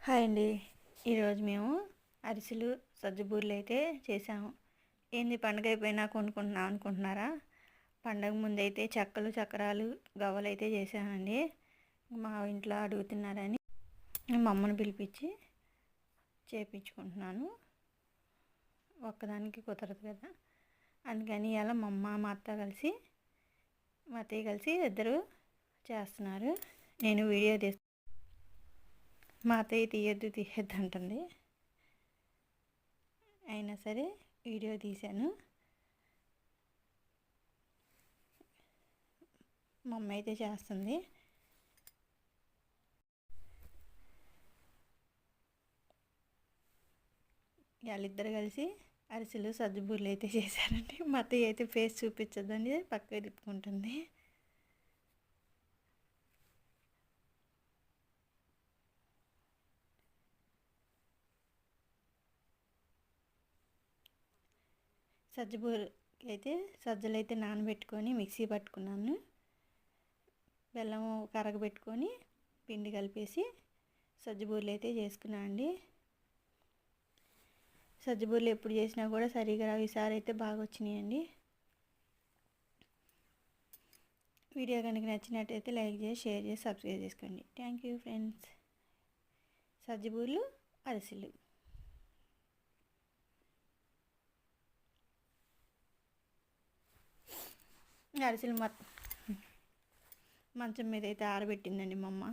Hi అండి. ఈరోజు మేము అరిసెలు సజ్జబూర్లు అయితే చేసాము. ఏంది పండగ అయిపోయినా కొనుక్కుంటున్నాం అనుకుంటున్నారా? పండగ ముందైతే చెక్కలు చక్రాలు గవ్వలు అయితే చేశానండి మా ఇంట్లో అడుగుతున్నారని మా అమ్మను పిలిపించి చేపించుకుంటున్నాను. ఒక్కదానికి కుదరదు కదా. అందుకని ఇలా మా అమ్మ మా అత్త కలిసి మా అత్తయ్య కలిసి ఇద్దరు చేస్తున్నారు. నేను వీడియో తీస్తాను మా అత్తయ్య తీయద్దు తీయద్దు అంటుంది. అయినా సరే వీడియో తీశాను. మా అమ్మ అయితే చేస్తుంది. వాళ్ళిద్దరు కలిసి అరిసెలు సజ్జబూర్లు అయితే చేశారండి. మా అత్తయ్య అయితే ఫేస్ చూపించద్దని పక్క తిప్పుకుంటుంది. సజ్జబూరకి అయితే సజ్జలు అయితే నానబెట్టుకొని మిక్సీ పట్టుకున్నాను. బెల్లం కరగబెట్టుకొని పిండి కలిపేసి సజ్జబూరలు అయితే చేసుకున్నాను అండి. సజ్జబూరలు ఎప్పుడు చేసినా కూడా సరిగా రావు. ఈసారి అయితే బాగా వచ్చినాయండి వీడియో కనుక నచ్చినట్టయితే లైక్ చేసి షేర్ చేసి సబ్స్క్రైబ్ చేసుకోండి. Thank you friends. సజ్జబూర్లు అరిసెలు. అరిసెలు మంచం మీద అయితే ఆరబెట్టిందండి మా అమ్మ.